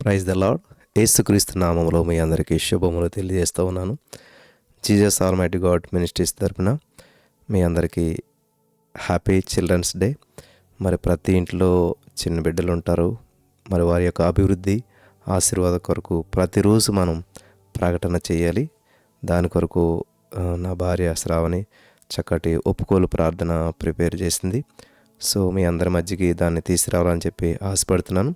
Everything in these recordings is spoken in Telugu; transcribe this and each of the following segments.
ప్రైజ్ ద లాడ్ ఏసుక్రీస్తు నామంలో మీ అందరికీ శుభములు తెలియజేస్తూ ఉన్నాను. జీజస్ ఆల్మైటీ గాడ్ మినిస్ట్రీస్ తరపున మీ అందరికీ హ్యాపీ చిల్డ్రన్స్ డే. మరి ప్రతి ఇంట్లో చిన్న బిడ్డలు ఉంటారు. మరి వారి యొక్క అభివృద్ధి ఆశీర్వాద కొరకు ప్రతిరోజు మనం ప్రకటన చేయాలి. దాని కొరకు నా భార్య శ్రావణి చక్కటి ఒప్పుకోలు ప్రార్థన ప్రిపేర్ చేసింది. సో మీ అందరి మధ్యకి దాన్ని తీసుకురావాలని చెప్పి ఆశపడుతున్నాను.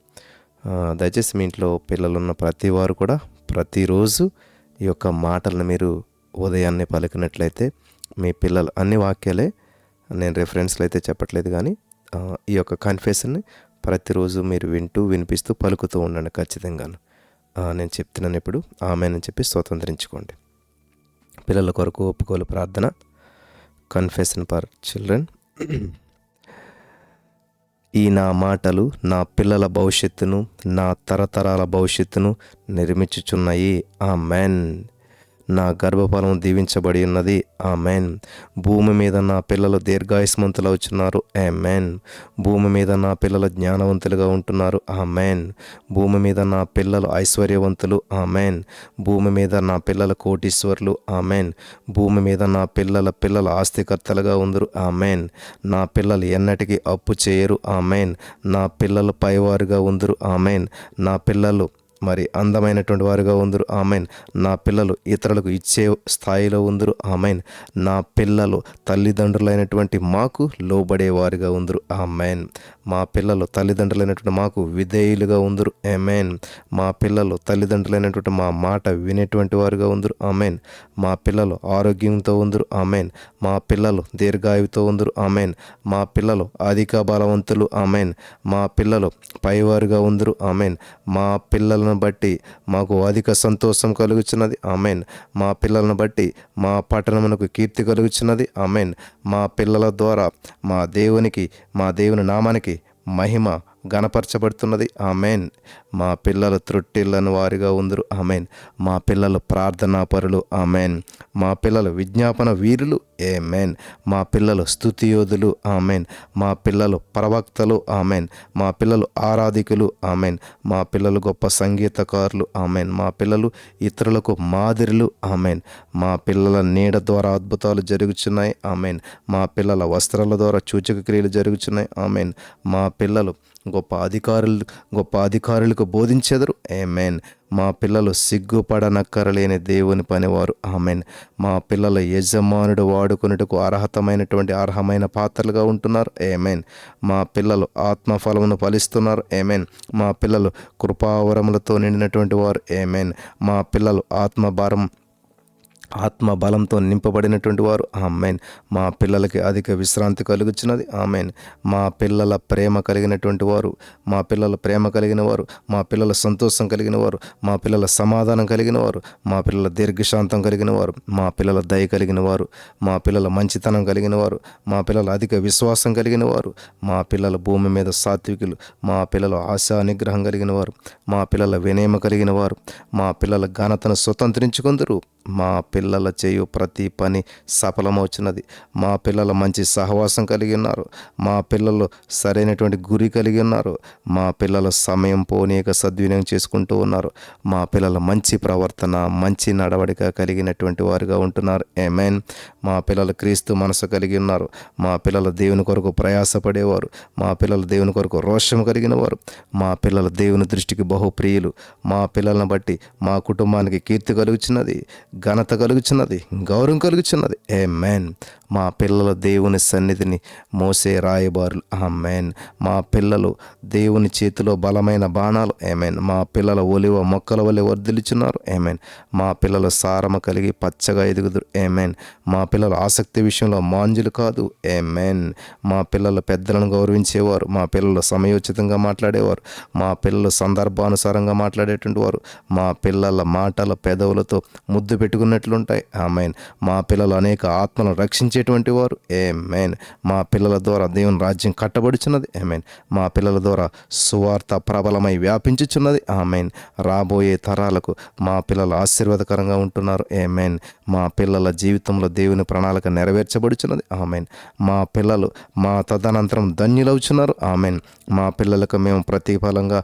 దయచేసి మీ ఇంట్లో పిల్లలున్న ప్రతి వారు కూడా ప్రతిరోజు ఈ యొక్క మాటలను మీరు ఉదయాన్నే పలికినట్లయితే మీ పిల్లలు అన్ని వాక్యాలే నేను రెఫరెన్స్లు అయితే చెప్పట్లేదు కానీ ఈ యొక్క కన్ఫెషన్ని ప్రతిరోజు మీరు వింటూ వినిపిస్తూ పలుకుతూ ఉండండి ఖచ్చితంగాను. నేను చెప్తున్నాను ఇప్పుడు. ఆమెనని చెప్పి స్వతంత్రించుకోండి. పిల్లల కొరకు ఒప్పుకోలు ప్రార్థన. కన్ఫెషన్ ఫర్ చిల్డ్రన్ ఈ నా మాటలు నా పిల్లల భవిష్యత్తును నా తరతరాల భవిష్యత్తును నిర్మించుచున్నాయి. ఆ మెన్ నా గర్భఫలం దీవించబడి ఉన్నది. ఆ మెన్ భూమి మీద నా పిల్లలు దీర్ఘాయుష్మంతులు అవుతున్నారు ఏ మెన్ భూమి మీద నా పిల్లలు జ్ఞానవంతులుగా ఉంటున్నారు. ఆ మెన్ భూమి మీద నా పిల్లలు ఐశ్వర్యవంతులు. ఆ మెన్ భూమి మీద నా పిల్లల కోటీశ్వర్లు. ఆ మెన్ భూమి మీద నా పిల్లల పిల్లల ఆస్తికర్తలుగా ఉందరు. ఆ మెన్ నా పిల్లలు ఎన్నటికీ అప్పు చేయరు. ఆ మెన్ నా పిల్లలు పైవారుగా ఉందరు. ఆ మ్యాన్ నా పిల్లలు మరి అందమైనటువంటి వారుగా ఉందరు. ఆమెన్. నా పిల్లలు ఇతరులకు ఇచ్చే స్థాయిలో ఉందరు. ఆమెన్. నా పిల్లలు తల్లిదండ్రులైనటువంటి మాకు లోబడేవారుగా ఉందరు. ఆమెన్. మా పిల్లలు తల్లిదండ్రులైనటువంటి మాకు విధేయులుగా ఉందరు. ఆమెన్. మా పిల్లలు తల్లిదండ్రులైనటువంటి మా మాట వినేటువంటి వారుగా ఉందరు. ఆమెన్. మా పిల్లలు ఆరోగ్యంతో ఉందరు. ఆమెన్. మా పిల్లలు దీర్ఘాయువుతో ఉందరు. ఆమెన్. మా పిల్లలు అధిక బలవంతులు. ఆమెన్. మా పిల్లలు పైవారుగా ఉందరు. ఆమెన్. మా పిల్లలను బట్టి మాకు అధిక సంతోషం కలుగుచున్నది. ఆమెన్. మా పిల్లలను బట్టి మా పట్టణమునకు కీర్తి కలుగుచున్నది. ఆమెన్. మా పిల్లల ద్వారా మా దేవునికి మా దేవుని నామానికి మహిమ గణపరచబడుతున్నది ఆమెన్ మా పిల్లలు త్రుట్టిల్లని వారిగా ఉందరు ఆమెన్ మా పిల్లలు ప్రార్థనా పరులు ఆమెన్ మా పిల్లలు విజ్ఞాపన వీరులు ఏమేన్ మా పిల్లలు స్తుతియోధులు ఆమెన్ మా పిల్లలు ప్రవక్తలు ఆమెన్ మా పిల్లలు ఆరాధికులు ఆమెన్ మా పిల్లలు గొప్ప సంగీతకారులు ఆమెన్ మా పిల్లలు ఇతరులకు మాదిరిలు ఆమెన్ మా పిల్లల నీడ ద్వారా అద్భుతాలు జరుగుతున్నాయి ఆమెన్ మా పిల్లల వస్త్రాల ద్వారా సూచక క్రియలు జరుగుతున్నాయి ఆమెన్ మా పిల్లలు గొప్ప అధికారులు గొప్ప అధికారులకు బోధించెదరు. ఏమెన్ మా పిల్లలు సిగ్గుపడనక్కరలేని దేవుని పనివారు. ఆమెన్ మా పిల్లల యజమానుడు వాడుకున్నట్టుకు అర్హతమైనటువంటి అర్హమైన పాత్రలుగా ఉంటున్నారు. ఏమేన్ మా పిల్లలు ఆత్మఫలమును ఫలిస్తున్నారు. ఏమేన్ మా పిల్లలు కృపావరములతో నిండినటువంటి వారు. ఏమేన్ మా పిల్లలు ఆత్మభారం ఆత్మ బలంతో నింపబడినటువంటి వారు ఆమెన్ మా పిల్లలకి అధిక విశ్రాంతి కలుగుచున్నది ఆమెన్ మా పిల్లల ప్రేమ కలిగినటువంటి వారు మా పిల్లల ప్రేమ కలిగిన వారు మా పిల్లల సంతోషం కలిగిన వారు మా పిల్లల సమాధానం కలిగిన వారు మా పిల్లల దీర్ఘశాంతం కలిగిన వారు మా పిల్లల దయ కలిగిన వారు మా పిల్లల మంచితనం కలిగిన వారు మా పిల్లల అధిక విశ్వాసం కలిగిన వారు మా పిల్లల భూమి మీద సాత్వికులు మా పిల్లల ఆశా నిగ్రహం కలిగిన వారు మా పిల్లల వినయమ కలిగిన వారు మా పిల్లల ఘనతను స్వతంత్రించుకుందరు మా పిల్లల చేయు ప్రతి పని సఫలమవుతున్నది మా పిల్లల మంచి సహవాసం కలిగి ఉన్నారు. మా పిల్లలు సరైనటువంటి గురి కలిగి ఉన్నారు. మా పిల్లలు సమయం పోనీక సద్వినియోగం చేసుకుంటూ ఉన్నారు. మా పిల్లల మంచి ప్రవర్తన మంచి నడవడిక కలిగినటువంటి వారుగా ఉంటున్నారు. ఏమైన్ మా పిల్లలు క్రీస్తు మనసు కలిగి ఉన్నారు. మా పిల్లలు దేవుని కొరకు ప్రయాసపడేవారు. మా పిల్లలు దేవుని కొరకు రోషం కలిగిన వారు మా పిల్లలు దేవుని దృష్టికి బహుప్రియులు. మా పిల్లలను బట్టి మా కుటుంబానికి కీర్తి కలుగుచున్నది. ఘనత కలుగుచున్నది గౌరవం కలుగుచున్నది. ఏ మ్యాన్ మా పిల్లల దేవుని సన్నిధిని మోసే రాయబారులు. ఆమెన్. మా పిల్లలు దేవుని చేతిలో బలమైన బాణాలు. ఏమైన్ మా పిల్లల ఒలివ మొక్కల వలె వర్ధిల్చున్నారు ఏమైన్ మా పిల్లలు సారమ కలిగి పచ్చగా ఎదుగుదురు. ఏమైన్ మా పిల్లల ఆసక్తి విషయంలో మాంజులు కాదు. ఏమైన్ మా పిల్లల పెద్దలను గౌరవించేవారు. మా పిల్లలు సమయోచితంగా మాట్లాడేవారు. మా పిల్లలు సందర్భానుసారంగా మాట్లాడేటువంటి వారు. మా పిల్లల మాటల పెదవులతో ముద్దు పెట్టుకున్నట్లుంటాయి. ఆమెన్. మా పిల్లలు అనేక ఆత్మలను రక్షించేటువంటి వారు. ఏ మేన్ మా పిల్లల ద్వారా దేవుని రాజ్యం కట్టబడుచున్నది. ఆమెన్ మా పిల్లల ద్వారా సువార్త ప్రబలమై వ్యాపించుచున్నది. ఆమెన్ రాబోయే తరాలకు మా పిల్లలు ఆశీర్వాదకరంగా ఉంటున్నారు. ఏ ఏమేన్ మా పిల్లల జీవితంలో దేవుని ప్రణాళిక నెరవేర్చబడుచున్నది. ఆమెన్ మా పిల్లలు మా తదనంతరం ధన్యులవుచున్నారు. ఆమెన్ మా పిల్లలకు మేము ప్రతిఫలంగా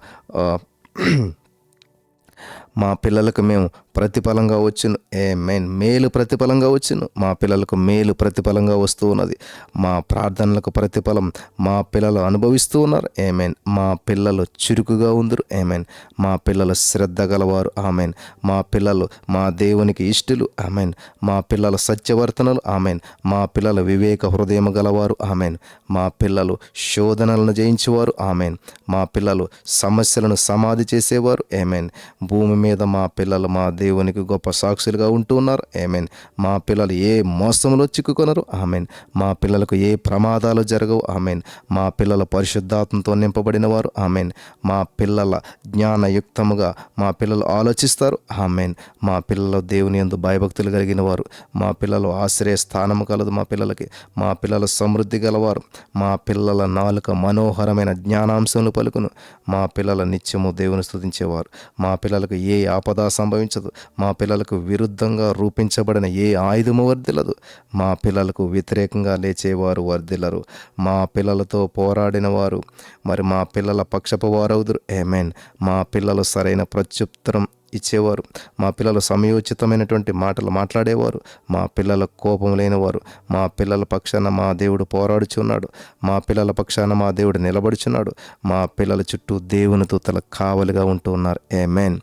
మా పిల్లలకు మేము ప్రతిఫలంగా వచ్చును ఏ మెయిన్ మేలు ప్రతిఫలంగా వచ్చును మా పిల్లలకు మేలు ప్రతిఫలంగా వస్తూ ఉన్నది. మా ప్రార్థనలకు ప్రతిఫలం మా పిల్లలు అనుభవిస్తూ ఉన్నారు. ఏమేన్? మా పిల్లలు చురుకుగా ఉందరు. ఏమేన్? మా పిల్లలు శ్రద్ధ గలవారు. ఆమెన్. మా పిల్లలు మా దేవునికి ఇష్టలు. ఆమెన్. మా పిల్లల సత్యవర్తనలు. ఆమెన్. మా పిల్లల వివేక హృదయం గలవారు. ఆమెన్. మా పిల్లలు శోధనలను జయించేవారు. ఆమెన్. మా పిల్లలు సమస్యలను సమాధి చేసేవారు. ఏమేన్? భూమి మీద మా పిల్లలు మా దేవునికి గొప్ప సాక్షులుగా ఉంటూ ఉన్నారు. ఏమేన్ మా పిల్లలు ఏ మోసంలో చిక్కుకొనరు. ఆమెన్ మా పిల్లలకు ఏ ప్రమాదాలు జరగవు. ఆమెన్ మా పిల్లలు పరిశుద్ధాత్మతో నింపబడిన వారు. ఆమెన్ మా పిల్లల జ్ఞానయుక్తముగా మా పిల్లలు ఆలోచిస్తారు. ఆమెన్ మా పిల్లలు దేవుని ఎందు భయభక్తులు కలిగిన వారు. మా పిల్లలు ఆశ్రయ స్థానము కలదు మా పిల్లలకి. మా పిల్లలు సమృద్ధి గలవారు. మా పిల్లల నాలుక మనోహరమైన జ్ఞానాంశములు పలుకును. మా పిల్లల నిత్యము దేవుని స్తుతించేవారు. మా పిల్లలకు ఏ ఏ ఆపద సంభవించదు మా పిల్లలకు విరుద్ధంగా రూపించబడిన ఏ ఆయుధము వర్ధిల్లదు. మా పిల్లలకు వ్యతిరేకంగా లేచేవారు వర్ధిల్లరు. మా పిల్లలతో పోరాడిన వారు మరి మా పిల్లల పక్షపు వారవుదురు. ఏమేన్ మా పిల్లలు సరైన ప్రత్యుత్తరం ఇచ్చేవారు. మా పిల్లలు సమయోచితమైనటువంటి మాటలు మాట్లాడేవారు. మా పిల్లల కోపం లేనివారు. మా పిల్లల పక్షాన మా దేవుడు పోరాడుచున్నాడు. మా పిల్లల పక్షాన మా దేవుడు నిలబడుచున్నాడు. మా పిల్లల చుట్టూ దేవుని దూతల కావలిగా ఉంటూ ఉన్నారు. ఏమేన్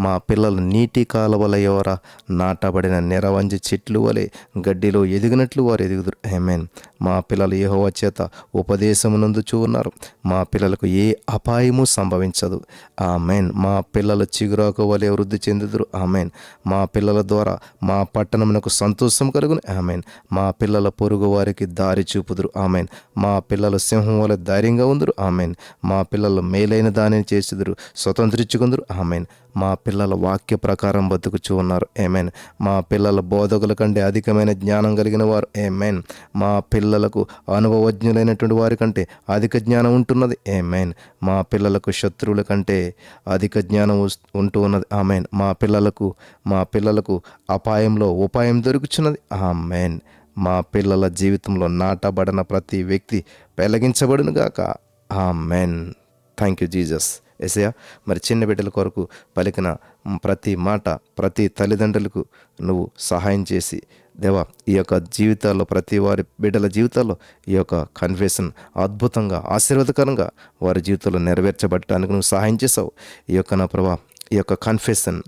మా పిల్లలు నీటి కాలువల ఎవర? నాటబడిన నిరవంజి చెట్లు వలె గడ్డిలో ఎదిగినట్లు వారు ఎదుగుదురు. ఏమేన్ మా పిల్లలు యెహోవా చేత ఉపదేశమునందుచూ ఉన్నారు. మా పిల్లలకు ఏ అపాయము సంభవించదు. ఆమెన్ మా పిల్లలు చిగురాకు వలె వృద్ధి చెందుదురు. ఆమెన్. మా పిల్లల ద్వారా మా పట్టణమునకు సంతోషం కలుగును. ఆమెన్. మా పిల్లల పొరుగు వారికి దారి చూపుదురు. ఆమెన్. మా పిల్లలు సింహం వల్ల ధైర్యంగా ఉందరు. ఆమెన్. మా పిల్లలు మేలైన దానిని చేసిదురు. స్వతంత్రించుకుందరు. ఆమెన్. మా పిల్లల వాక్య ప్రకారం బతుకుచూ ఉన్నారు. ఏమేన్ మా పిల్లల బోధకుల కంటే అధికమైన జ్ఞానం కలిగిన వారు. ఏమేన్ మా పిల్లలకు అనుభవజ్ఞులైనటువంటి వారి కంటే అధిక జ్ఞానం ఉంటున్నది. ఏమేన్ మా పిల్లలకు శత్రువుల కంటే అధిక జ్ఞానం ఉంటూ ఉన్నది. ఆమెన్ మా పిల్లలకు మా పిల్లలకు అపాయంలో ఉపాయం దొరుకుచున్నది. ఆమెన్ మా పిల్లల జీవితంలో నాటబడిన ప్రతి వ్యక్తి పెలగించబడునుగాక ఆమెన్ థ్యాంక్ యూ జీజస్ ఎసయా మరి చిన్న బిడ్డల కొరకు పలికిన ప్రతి మాట ప్రతి తల్లిదండ్రులకు నువ్వు సహాయం చేసి దేవా ఈ యొక్క జీవితాల్లో ప్రతి వారి బిడ్డల జీవితాల్లో ఈ యొక్క కన్ఫెషన్ అద్భుతంగా ఆశీర్వాదకరంగా వారి జీవితంలో నెరవేర్చబడటానికి నువ్వు సహాయం చేసావు ఈ యొక్క నా ప్రభా ఈ యొక్క కన్ఫెషన్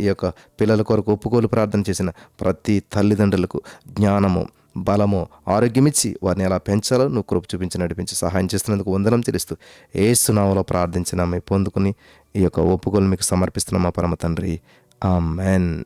ఈ యొక్క పిల్లల కొరకు ఒప్పుకోలు ప్రార్థన చేసిన ప్రతి తల్లిదండ్రులకు జ్ఞానము బలము ఆరోగ్యమిచ్చి వారిని ఎలా పెంచాలో నువ్వు కృప చూపించి నడిపించి సహాయం చేస్తున్నందుకు వందనం తెలుస్తూ ఏ సునామలో ప్రార్థించిన మీ పొందుకుని ఈ యొక్క ఒప్పుకోలు మీకు సమర్పిస్తున్నాం మా పరమ తండ్రి. ఆ మెన్